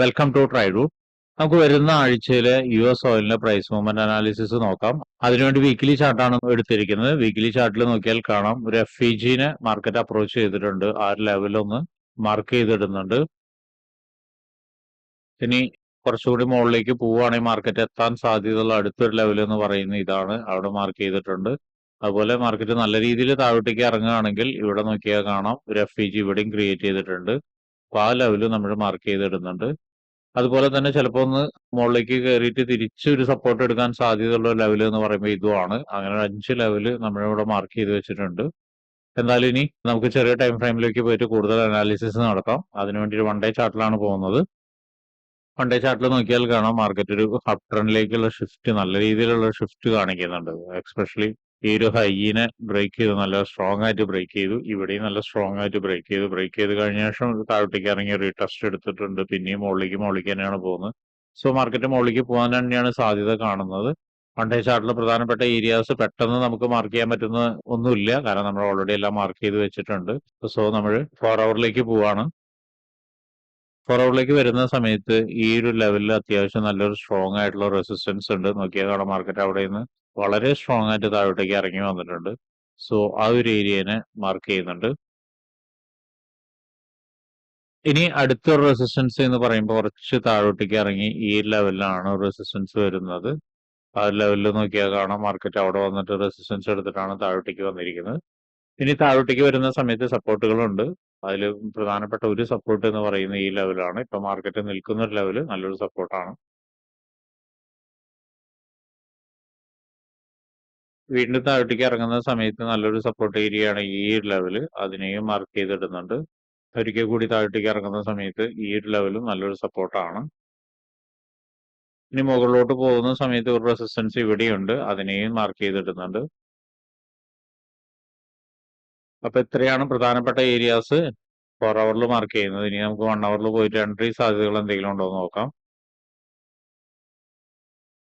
Welcome to try ട്രൈഡു നമുക്ക് വരുന്ന ആഴ്ചയിലെ യു എസ് ഓയിലിന്റെ പ്രൈസ് മൂവ്മെന്റ് അനാലിസിസ് നോക്കാം. അതിനുവേണ്ടി വീക്കിലി ചാർട്ടാണ് എടുത്തിരിക്കുന്നത്. വീക്കിലി ചാർട്ടിൽ നോക്കിയാൽ കാണാം. ഒരു എഫ് ജിനെ മാർക്കറ്റ് അപ്രോച്ച് ചെയ്തിട്ടുണ്ട്. ആ ലെവലൊന്ന് മാർക്ക് ചെയ്തിടുന്നുണ്ട്. ഇനി കുറച്ചുകൂടി മുകളിലേക്ക് പോവുകയാണെങ്കിൽ മാർക്കറ്റ് എത്താൻ സാധ്യതയുള്ള അടുത്തൊരു ലെവൽ എന്ന് പറയുന്ന ഇതാണ്. അവിടെ മാർക്ക് ചെയ്തിട്ടുണ്ട്. അതുപോലെ മാർക്കറ്റ് നല്ല രീതിയിൽ താഴോട്ടേക്ക് ഇറങ്ങുകയാണെങ്കിൽ ഇവിടെ നോക്കിയാൽ കാണാം. ഒരു എഫ് ജി ഇവിടെയും ക്രിയേറ്റ് ചെയ്തിട്ടുണ്ട്. അപ്പൊ ആ ലെവലും നമ്മൾ മാർക്ക് ചെയ്തിടുന്നുണ്ട്. അതുപോലെ തന്നെ ചിലപ്പോ ഒന്ന് മുകളിലേക്ക് കയറിയിട്ട് തിരിച്ച് ഒരു സപ്പോർട്ട് എടുക്കാൻ സാധ്യതയുള്ള ലെവൽ എന്ന് പറയുമ്പോൾ ഇതുമാണ്. അങ്ങനെ ഒരു അഞ്ച് ലെവൽ നമ്മളിവിടെ മാർക്ക് ചെയ്ത് വെച്ചിട്ടുണ്ട്. എന്തായാലും ഇനി നമുക്ക് ചെറിയ ടൈം ഫ്രെയിമിലേക്ക് പോയിട്ട് കൂടുതൽ അനാലിസിസ് നടത്താം. അതിനുവേണ്ടി വൺ ഡേ ചാർട്ടിലാണ് പോകുന്നത്. വൺ ഡേ ചാർട്ടിൽ നോക്കിയാൽ കാണാം മാർക്കറ്റ് ഒരു അപ് ട്രെൻഡിലേക്കുള്ള ഷിഫ്റ്റ് നല്ല രീതിയിലുള്ള ഷിഫ്റ്റ് കാണിക്കുന്നുണ്ട്. എക്സ്പെഷ്യലി ഈ ഒരു ഹൈനെ ബ്രേക്ക് ചെയ്തു നല്ല സ്ട്രോങ് ആയിട്ട് ബ്രേക്ക് ചെയ്തു. ഇവിടെയും നല്ല സ്ട്രോങ് ആയിട്ട് ബ്രേക്ക് ചെയ്തു. ബ്രേക്ക് ചെയ്ത് കഴിഞ്ഞ ശേഷം താഴോട്ടേക്ക് ഇറങ്ങി റീടെസ്റ്റ് എടുത്തിട്ടുണ്ട്. പിന്നെയും മുകളിലേക്ക് മുകളിലേക്ക് തന്നെയാണ് പോകുന്നത്. സോ മാർക്കറ്റ് മുകളിലേക്ക് പോകാൻ തന്നെയാണ് സാധ്യത കാണുന്നത്. വൺ ഡേ ചാർട്ടിൽ പ്രധാനപ്പെട്ട ഏരിയാസ് പെട്ടെന്ന് നമുക്ക് മാർക്ക് ചെയ്യാൻ പറ്റുന്ന ഒന്നുമില്ല. കാരണം നമ്മൾ ഓൾറെഡി എല്ലാം മാർക്ക് ചെയ്ത് വെച്ചിട്ടുണ്ട്. സോ നമ്മൾ ഫോർ അവറിലേക്ക് പോവാണ്. ഫോർ അവറിലേക്ക് വരുന്ന സമയത്ത് ഈ ഒരു ലെവലിൽ അത്യാവശ്യം നല്ലൊരു സ്ട്രോങ് ആയിട്ടുള്ള റെസിസ്റ്റൻസ് ഉണ്ട്. നോക്കിയാൽ കാണാം മാർക്കറ്റ് അവിടെ നിന്ന് വളരെ സ്ട്രോങ് ആയിട്ട് താഴോട്ടേക്ക് ഇറങ്ങി വന്നിട്ടുണ്ട്. സോ ആ ഒരു ഏരിയനെ മാർക്ക് ചെയ്യുന്നുണ്ട്. ഇനി അടുത്തൊരു റെസിസ്റ്റൻസ് എന്ന് പറയുമ്പോൾ കുറച്ച് താഴോട്ടേക്ക് ഇറങ്ങി ഈ ലെവലിലാണ് റെസിസ്റ്റൻസ് വരുന്നത്. ആ ലെവലിൽ നോക്കിയാൽ കാണാം. മാർക്കറ്റ് അവിടെ വന്നിട്ട് റെസിസ്റ്റൻസ് എടുത്തിട്ടാണ് താഴോട്ടേക്ക് വന്നിരിക്കുന്നത്. ഇനി താഴോട്ടേക്ക് വരുന്ന സമയത്ത് സപ്പോർട്ടുകളുണ്ട് അതിൽ പ്രധാനപ്പെട്ട ഒരു സപ്പോർട്ട് എന്ന് പറയുന്ന ഈ ലെവലാണ് ഇപ്പൊ മാർക്കറ്റ് നിൽക്കുന്ന ഒരു ലെവൽ നല്ലൊരു സപ്പോർട്ടാണ് വീണ്ടും താഴോട്ടേക്ക് ഇറങ്ങുന്ന സമയത്ത് നല്ലൊരു സപ്പോർട്ട് ഏരിയ ആണ് ഈ ഒരു ലെവൽ അതിനെയും മാർക്ക് ചെയ്തിടുന്നുണ്ട്. ഒരിക്കൽ കൂടി താഴോട്ടേക്ക് ഇറങ്ങുന്ന സമയത്ത് ഈ ഒരു ലെവലും നല്ലൊരു സപ്പോർട്ടാണ് ഇനി മുകളിലോട്ട് പോകുന്ന സമയത്ത് ഒരു റെസിസ്റ്റൻസ് ഇവിടെയുണ്ട്. അതിനെയും മാർക്ക് ചെയ്തിടുന്നുണ്ട്. അപ്പൊ ഇത്രയാണ് പ്രധാനപ്പെട്ട ഏരിയാസ് ഫോർ അവറിൽ മാർക്ക് ചെയ്യുന്നത്. ഇനി നമുക്ക് വൺ അവറിൽ പോയിട്ട് എൻട്രി സാധ്യതകൾ എന്തെങ്കിലും ഉണ്ടോ എന്ന് നോക്കാം.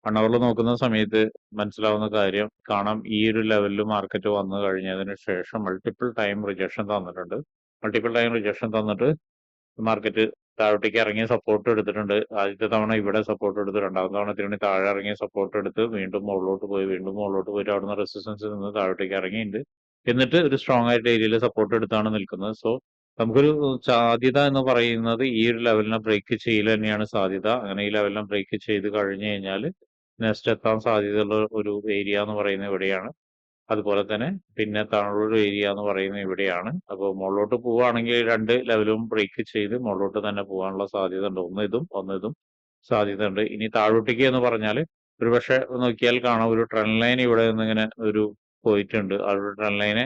വൺ അവറിൽ നോക്കുന്ന സമയത്ത് മനസ്സിലാവുന്ന കാര്യം കാണാം ഈ ഒരു ലെവലിൽ മാർക്കറ്റ് വന്നു കഴിഞ്ഞതിന് ശേഷം മൾട്ടിപ്പിൾ ടൈം റിജക്ഷൻ തന്നിട്ടുണ്ട്. മൾട്ടിപ്പിൾ ടൈം റിജക്ഷൻ തന്നിട്ട് മാർക്കറ്റ് താഴോട്ടേക്ക് ഇറങ്ങിയ സപ്പോർട്ട് എടുത്തിട്ടുണ്ട്. ആദ്യത്തെ തവണ ഇവിടെ സപ്പോർട്ട് എടുത്ത് രണ്ടാമത്തെ തവണ തിരുവണി താഴെ ഇറങ്ങിയ സപ്പോർട്ട് എടുത്ത് വീണ്ടും മുകളിലോട്ട് പോയി വീണ്ടും മുകളിലോട്ട് പോയിട്ട് അവിടുന്ന് റെസിസ്റ്റൻസ് നിന്ന് താഴോട്ടേക്ക് ഇറങ്ങിയിട്ടുണ്ട്. എന്നിട്ട് ഒരു സ്ട്രോങ് ആയിട്ട് ഏരിയയിൽ സപ്പോർട്ട് എടുത്താണ് നിൽക്കുന്നത്. സോ നമുക്കൊരു സാധ്യത എന്ന് പറയുന്നത് ഈ ഒരു ലെവലിനെ ബ്രേക്ക് ചെയ്യൽ തന്നെയാണ് സാധ്യത. അങ്ങനെ ഈ ലെവലിനെ ബ്രേക്ക് ചെയ്ത് കഴിഞ്ഞു കഴിഞ്ഞാൽ നെക്സ്റ്റ് എത്താൻ സാധ്യതയുള്ള ഒരു ഏരിയ എന്ന് പറയുന്നത് ഇവിടെയാണ്. അതുപോലെ തന്നെ പിന്നെ താഴൊരു ഏരിയ എന്ന് പറയുന്നത് ഇവിടെയാണ്. അപ്പോൾ മുകളിലോട്ട് പോവുകയാണെങ്കിൽ രണ്ട് ലെവലും ബ്രേക്ക് ചെയ്ത് മുകളിലോട്ട് തന്നെ പോകാനുള്ള സാധ്യത ഉണ്ട്. ഒന്ന് ഇതും ഒന്ന് ഇതും സാധ്യത ഉണ്ട്. ഇനി താഴോട്ടേക്ക് എന്ന് പറഞ്ഞാൽ ഒരുപക്ഷെ നോക്കിയാൽ കാണാം ഒരു ട്രെൻഡ് ലൈൻ ഇവിടെ നിന്ന് ഇങ്ങനെ ഒരു പോയിട്ടുണ്ട് ആ ഒരു ട്രെൻഡ് ലൈനെ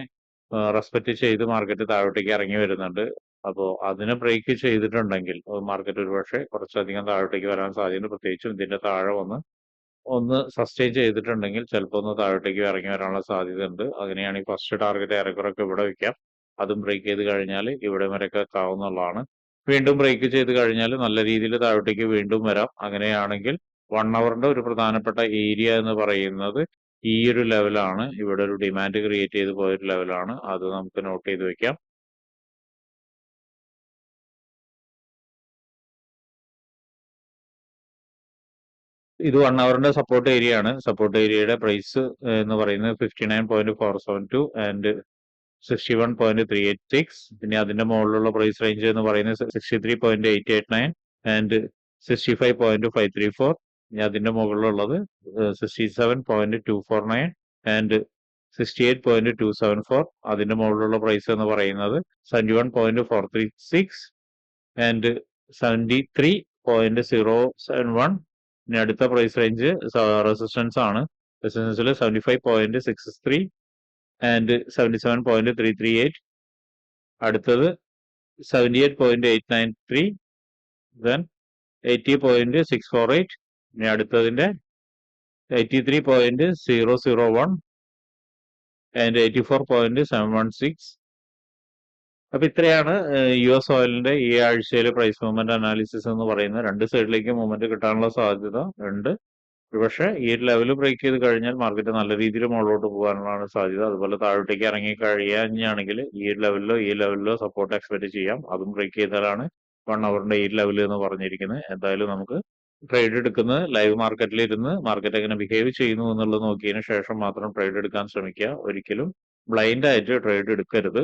റെസ്പെക്ട് ചെയ്ത് മാർക്കറ്റ് താഴോട്ടേക്ക് ഇറങ്ങി വരുന്നുണ്ട്. അപ്പോൾ അതിനെ ബ്രേക്ക് ചെയ്തിട്ടുണ്ടെങ്കിൽ മാർക്കറ്റ് ഒരുപക്ഷെ കുറച്ചധികം താഴോട്ടേക്ക് വരാൻ സാധ്യതയുണ്ട്. പ്രത്യേകിച്ചും ഇതിന്റെ താഴെ വന്ന് ഒന്ന് സസ്റ്റെയിൻ ചെയ്തിട്ടുണ്ടെങ്കിൽ ചിലപ്പോൾ ഒന്ന് താഴോട്ടേക്ക് ഇറങ്ങി വരാനുള്ള സാധ്യത ഉണ്ട് ഈ ഫസ്റ്റ് ടാർഗറ്റ് ഏറെക്കുറൊക്കെ ഇവിടെ വെക്കാം അതും ബ്രേക്ക് ചെയ്ത് കഴിഞ്ഞാൽ ഇവിടെ വരെയൊക്കെ എത്താവുന്നതാണ് വീണ്ടും ബ്രേക്ക് ചെയ്ത് കഴിഞ്ഞാൽ നല്ല രീതിയിൽ താഴോട്ടേക്ക് വീണ്ടും വരാം. അങ്ങനെയാണെങ്കിൽ വൺ അവറിന്റെ ഒരു പ്രധാനപ്പെട്ട ഏരിയ എന്ന് പറയുന്നത് ഈ ഒരു ലെവലാണ് ഇവിടെ ഒരു ഡിമാൻഡ് ക്രിയേറ്റ് ചെയ്ത് പോയൊരു ലെവലാണ് അത് നമുക്ക് നോട്ട് ചെയ്ത് വെക്കാം. ഇത് വൺ അവറിന്റെ സപ്പോർട്ട് ഏരിയ ആണ്. സപ്പോർട്ട് ഏരിയയുടെ പ്രൈസ് എന്ന് പറയുന്നത് fifty nine point four seven two and sixty one point three eight six പിന്നെ അതിന്റെ മുകളിലുള്ള പ്രൈസ് റേഞ്ച് എന്ന് പറയുന്നത് sixty three point eight eight nine and sixty five point five three four പിന്നെ അതിന്റെ മുകളിലുള്ളത് sixty seven point two four nine and sixty eight point two seven four അതിന്റെ മുകളിലുള്ള price എന്ന് പറയുന്നത് seventy one point four three six and seventy three point zero seven one ഇനി അടുത്ത price range resistance ആണ്. റെസിസ്റ്റൻസിൽ seventy five point six three and seventy seven point three three eight അടുത്തത് seventy eight point eight nine three then eighty point six four eight ഇനി അടുത്തതിന്റെ eighty three point zero zero one and eighty four point seven one six അപ്പൊ ഇത്രയാണ് U S ഓയിലിന്റെ ഈ ആഴ്ചയിലെ price movement analysis എന്ന് പറയുന്നത്. രണ്ട് സൈഡിലേക്ക് മൂവ്മെന്റ് കിട്ടാനുള്ള സാധ്യത ഉണ്ട്. പക്ഷേ ഈ ഒരു ലെവൽ ബ്രേക്ക് ചെയ്ത് കഴിഞ്ഞാൽ മാർക്കറ്റ് നല്ല രീതിയിൽ മുകളിലോട്ട് പോകാനുള്ളതാണ് സാധ്യത. അതുപോലെ താഴോട്ടേക്ക് ഇറങ്ങി കഴിയാഞ്ഞാണെങ്കിൽ ഈ ഒരു ലെവലിലോ ഈ ലെവലിലോ സപ്പോർട്ട് എക്സ്പെക്ട് ചെയ്യാം. അതും ബ്രേക്ക് ചെയ്താലാണ് വൺ അവറിന്റെ ഈ ലെവൽ എന്ന് പറഞ്ഞിരിക്കുന്നത്. എന്തായാലും നമുക്ക് ട്രേഡ് എടുക്കുന്നത് ലൈവ് മാർക്കറ്റിൽ ഇരുന്ന് മാർക്കറ്റ് എങ്ങനെ ബിഹേവ് ചെയ്യുന്നു എന്നുള്ളത് നോക്കിയതിന് ശേഷം മാത്രം ട്രേഡ് എടുക്കാൻ ശ്രമിക്കുക. ഒരിക്കലും ബ്ലൈൻഡ് ആയിട്ട് ട്രേഡ് എടുക്കരുത്.